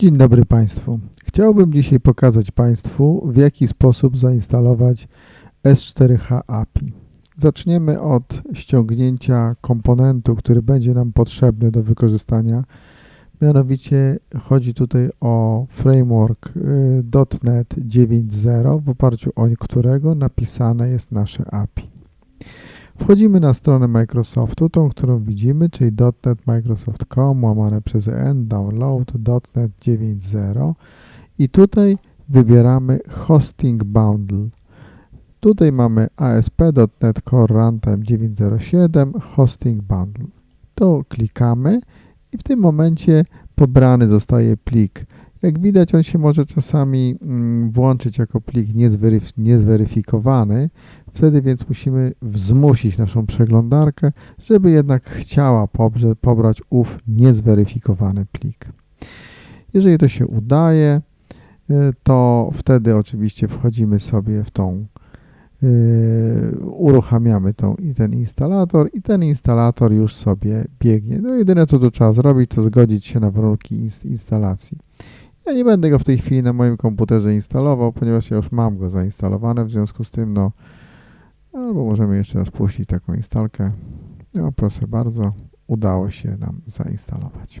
Dzień dobry Państwu. Chciałbym dzisiaj pokazać Państwu, w jaki sposób zainstalować S4H API. Zaczniemy od ściągnięcia komponentu, który będzie nam potrzebny do wykorzystania. Mianowicie chodzi tutaj o framework y, .NET 9.0, w oparciu o którego napisane jest nasze API. Wchodzimy na stronę Microsoftu, tą, którą widzimy, czyli .NET Microsoft.com, łamane przez n, download, .NET 9.0 i tutaj wybieramy Hosting Bundle. Tutaj mamy ASP.NET Core Runtime 9.07 Hosting Bundle. To klikamy i w tym momencie pobrany zostaje plik. Jak widać, on się może czasami mm, włączyć jako plik niezweryf niezweryfikowany. Wtedy więc musimy zmusić naszą przeglądarkę, żeby jednak chciała pobrać ów niezweryfikowany plik. Jeżeli to się udaje, y, to wtedy oczywiście wchodzimy sobie w tą, yy, uruchamiamy tą, i ten instalator i ten instalator już sobie biegnie. No jedyne co tu trzeba zrobić, to zgodzić się na warunki instalacji. Ja nie będę go w tej chwili na moim komputerze instalował, ponieważ ja już mam go zainstalowane, w związku z tym, no, albo możemy jeszcze raz puścić taką instalkę. No, proszę bardzo, udało się nam zainstalować.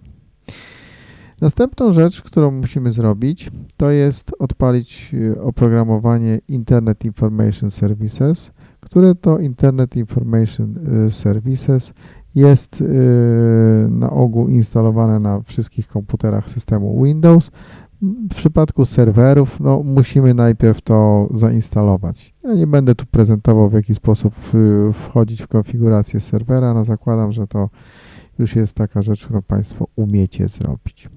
Następną rzecz, którą musimy zrobić, to jest odpalić y, oprogramowanie Internet Information Services, które to Internet Information y, Services jest y, na ogół instalowane na wszystkich komputerach systemu Windows. W przypadku serwerów no, musimy najpierw to zainstalować. Ja nie będę tu prezentował w jaki sposób y, wchodzić w konfigurację serwera, no zakładam, że to już jest taka rzecz, którą Państwo umiecie zrobić.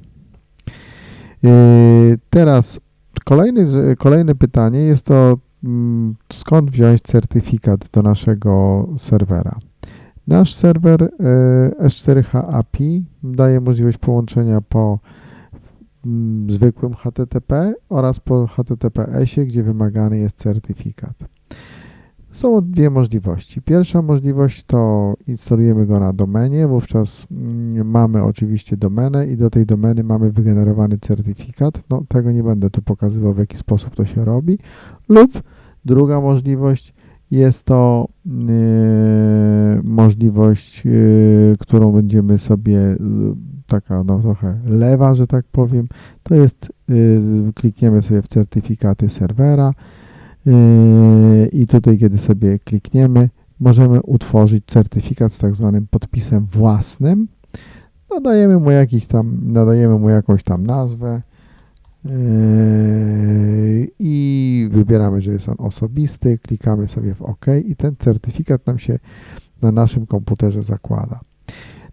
Y, teraz kolejny, kolejne pytanie jest to, mm, skąd wziąć certyfikat do naszego serwera. Nasz serwer e, S4H API daje możliwość połączenia po zwykłym HTTP oraz po HTTPS-ie, gdzie wymagany jest certyfikat. Są dwie możliwości. Pierwsza możliwość to instalujemy go na domenie, wówczas mm, mamy oczywiście domenę i do tej domeny mamy wygenerowany certyfikat. No, tego nie będę tu pokazywał, w jaki sposób to się robi. Lub druga możliwość jest to yy, możliwość, yy, którą będziemy sobie, yy, taka no, trochę lewa, że tak powiem, to jest, yy, klikniemy sobie w certyfikaty serwera yy, i tutaj, kiedy sobie klikniemy, możemy utworzyć certyfikat z tak zwanym podpisem własnym. Nadajemy mu jakiś tam, nadajemy mu jakąś tam nazwę, Yy, i wybieramy, że jest on osobisty, klikamy sobie w OK i ten certyfikat nam się na naszym komputerze zakłada.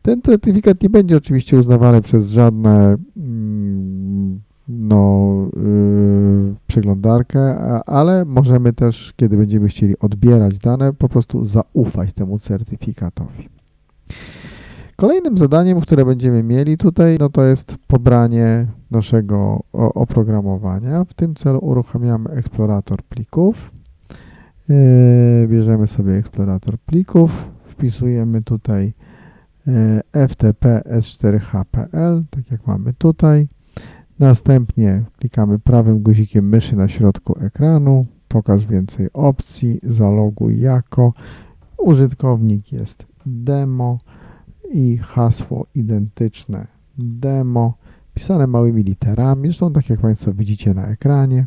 Ten certyfikat nie będzie oczywiście uznawany przez żadne mm, no, yy, przeglądarkę, ale możemy też, kiedy będziemy chcieli odbierać dane, po prostu zaufać temu certyfikatowi. Kolejnym zadaniem, które będziemy mieli tutaj, no to jest pobranie naszego oprogramowania. W tym celu uruchamiamy eksplorator plików. Yy, bierzemy sobie eksplorator plików, wpisujemy tutaj yy, ftp s4hpl, tak jak mamy tutaj. Następnie klikamy prawym guzikiem myszy na środku ekranu, pokaż więcej opcji, zaloguj jako. Użytkownik jest demo i hasło identyczne demo, pisane małymi literami, zresztą tak jak Państwo widzicie na ekranie.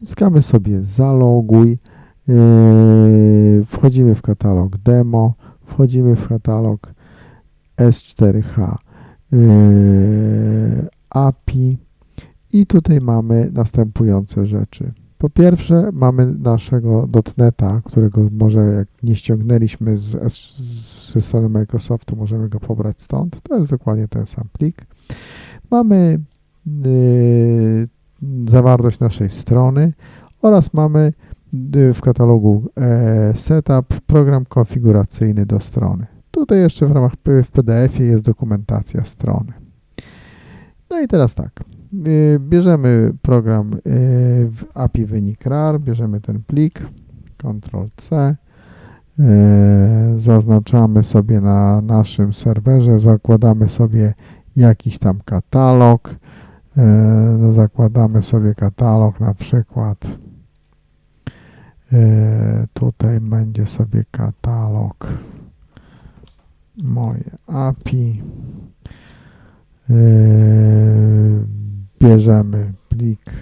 Naciskamy sobie zaloguj, yy, wchodzimy w katalog demo, wchodzimy w katalog S4H yy, API i tutaj mamy następujące rzeczy. Po pierwsze mamy naszego dotneta, którego może jak nie ściągnęliśmy z, ze strony Microsoftu, możemy go pobrać stąd. To jest dokładnie ten sam plik. Mamy y, zawartość naszej strony oraz mamy y, w katalogu e, setup program konfiguracyjny do strony. Tutaj jeszcze w ramach w PDF-ie jest dokumentacja strony. No i teraz tak. Y, bierzemy program y, w API wynik RAR, bierzemy ten plik, Ctrl-C, y, zaznaczamy sobie na naszym serwerze, zakładamy sobie jakiś tam katalog, zakładamy sobie katalog na przykład tutaj będzie sobie katalog moje API e, bierzemy plik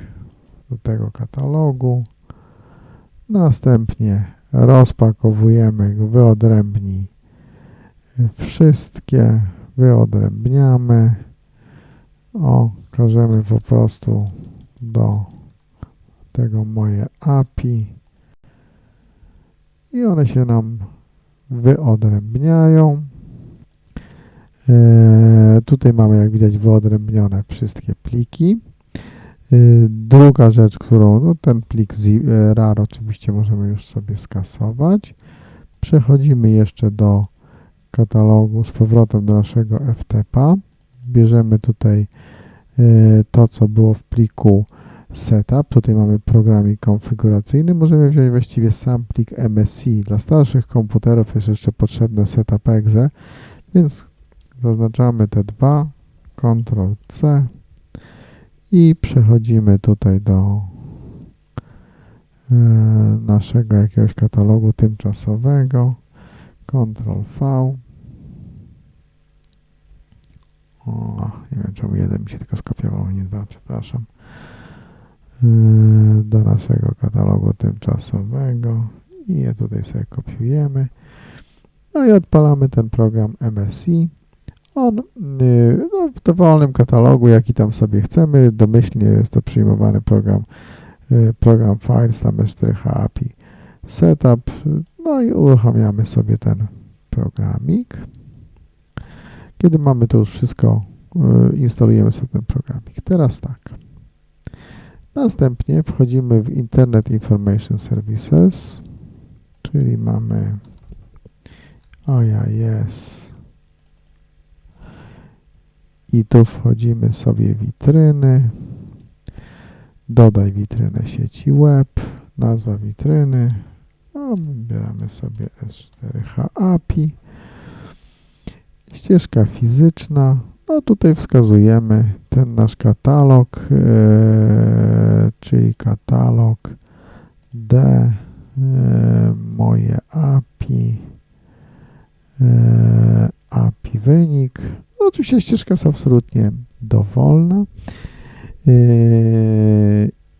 do tego katalogu. Następnie rozpakowujemy go wyodrębnij wszystkie wyodrębniamy. O, każemy po prostu do tego moje API i one się nam wyodrębniają. E, tutaj mamy, jak widać, wyodrębnione wszystkie pliki. E, druga rzecz, którą, no ten plik e, RAR oczywiście możemy już sobie skasować. Przechodzimy jeszcze do katalogu z powrotem do naszego FTP-a. Bierzemy tutaj to, co było w pliku setup. Tutaj mamy programik konfiguracyjny. Możemy wziąć właściwie sam plik MSC. Dla starszych komputerów jest jeszcze potrzebne setup exe, więc zaznaczamy te dwa, Ctrl C i przechodzimy tutaj do e, naszego jakiegoś katalogu tymczasowego. Ctrl V o, nie wiem czemu jeden mi się tylko skopiował, nie dwa, przepraszam. Yy, do naszego katalogu tymczasowego i je tutaj sobie kopiujemy. No i odpalamy ten program MSI. On yy, no, w dowolnym katalogu, jaki tam sobie chcemy, domyślnie jest to przyjmowany program, yy, program Files, tam jest 4H API Setup, no i uruchamiamy sobie ten programik. Kiedy mamy to już wszystko, y, instalujemy sobie ten programik. Teraz tak. Następnie wchodzimy w Internet Information Services, czyli mamy IIS i tu wchodzimy sobie witryny, dodaj witrynę sieci web, nazwa witryny, no, wybieramy sobie S4H API, Ścieżka fizyczna, no tutaj wskazujemy ten nasz katalog, e, czyli katalog D, e, moje API, e, API wynik. Oczywiście ścieżka jest absolutnie dowolna e,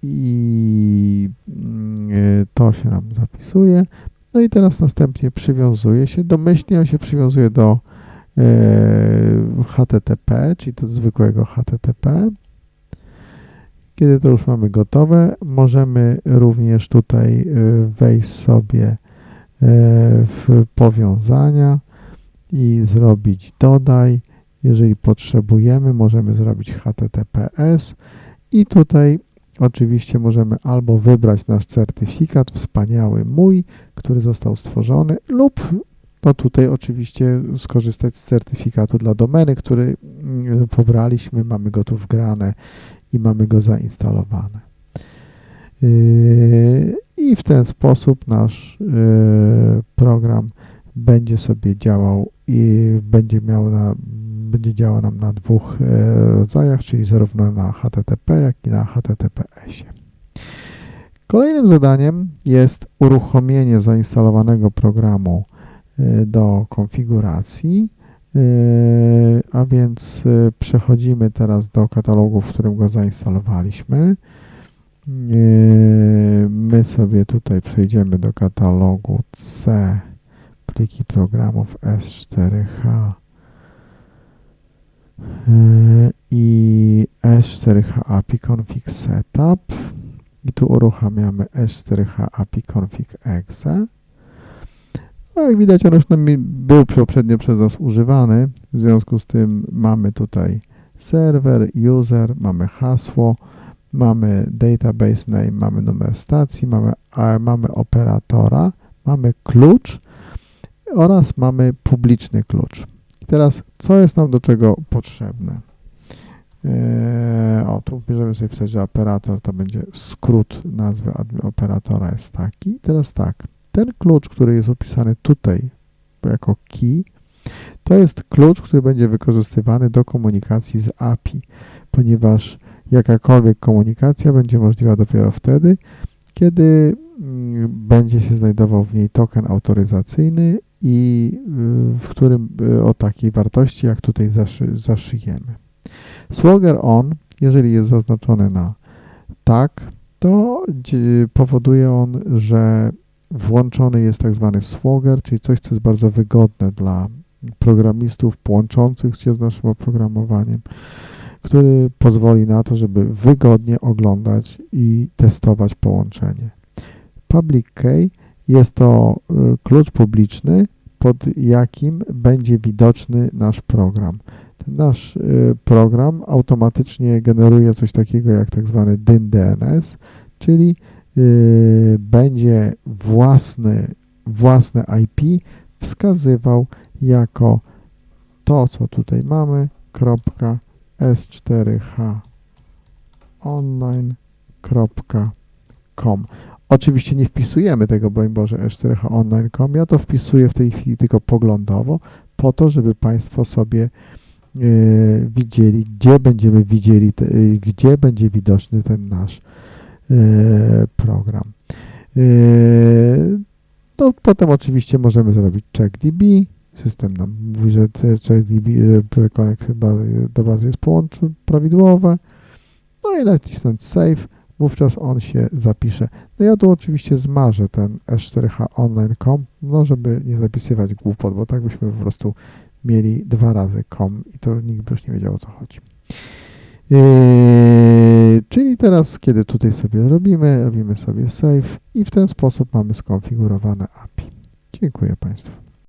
i mm, e, to się nam zapisuje. No i teraz następnie przywiązuje się, domyślnie on się przywiązuje do E, HTTP, czyli do zwykłego HTTP. Kiedy to już mamy gotowe, możemy również tutaj wejść sobie w powiązania i zrobić dodaj. Jeżeli potrzebujemy, możemy zrobić HTTPS i tutaj oczywiście możemy albo wybrać nasz certyfikat, wspaniały mój, który został stworzony, lub no tutaj oczywiście skorzystać z certyfikatu dla domeny, który mm, pobraliśmy, mamy go tu wgrane i mamy go zainstalowane. Yy, I w ten sposób nasz yy, program będzie sobie działał i będzie miał na, będzie działał nam na dwóch yy, rodzajach, czyli zarówno na HTTP, jak i na HTTPS-ie. Kolejnym zadaniem jest uruchomienie zainstalowanego programu Y, do konfiguracji, y, a więc przechodzimy teraz do katalogu, w którym go zainstalowaliśmy. My sobie tutaj przejdziemy do katalogu C, pliki programów S4H i S4H API config setup. I tu uruchamiamy S4H API config exe. No, jak widać, on już był poprzednio przez nas używany, w związku z tym mamy tutaj serwer, user, mamy hasło, mamy database name, mamy numer stacji, mamy, mamy operatora, mamy klucz oraz mamy publiczny klucz. I teraz, co jest nam do czego potrzebne? Eee, o, tu bierzemy sobie pisać, że operator to będzie skrót nazwy operatora jest taki. I teraz tak, ten klucz, który jest opisany tutaj jako key, to jest klucz, który będzie wykorzystywany do komunikacji z API, ponieważ Jakakolwiek komunikacja będzie możliwa dopiero wtedy, kiedy mm, będzie się znajdował w niej token autoryzacyjny i y, w którym y, o takiej wartości, jak tutaj zaszy, zaszyjemy. Swogger on, jeżeli jest zaznaczony na tak, to dzi- powoduje on, że włączony jest tak zwany swogger, czyli coś, co jest bardzo wygodne dla programistów połączących się z naszym oprogramowaniem, który pozwoli na to, żeby wygodnie oglądać i testować połączenie. Public key jest to y, klucz publiczny, pod jakim będzie widoczny nasz program. Ten nasz y, program automatycznie generuje coś takiego jak tak zwany DIN DNS, czyli y, będzie własny, własne IP wskazywał jako to, co tutaj mamy, kropka s4h online.com. Oczywiście nie wpisujemy tego, broń Boże, s4h online.com. Ja to wpisuję w tej chwili tylko poglądowo, po to, żeby Państwo sobie y, widzieli, gdzie będziemy widzieli, te, y, gdzie będzie widoczny ten nasz y, program. No, potem oczywiście możemy zrobić checkdb. System nam mówi, że te checkdb, że do bazy jest połączone prawidłowe. No i nacisnąć save. Wówczas on się zapisze. No ja tu oczywiście zmarzę ten s4h online.com, no żeby nie zapisywać głupot, bo tak byśmy po prostu mieli dwa razy com i to nikt by już nie wiedział o co chodzi. Yy, czyli teraz, kiedy tutaj sobie robimy, robimy sobie save i w ten sposób mamy skonfigurowane API. Dziękuję Państwu.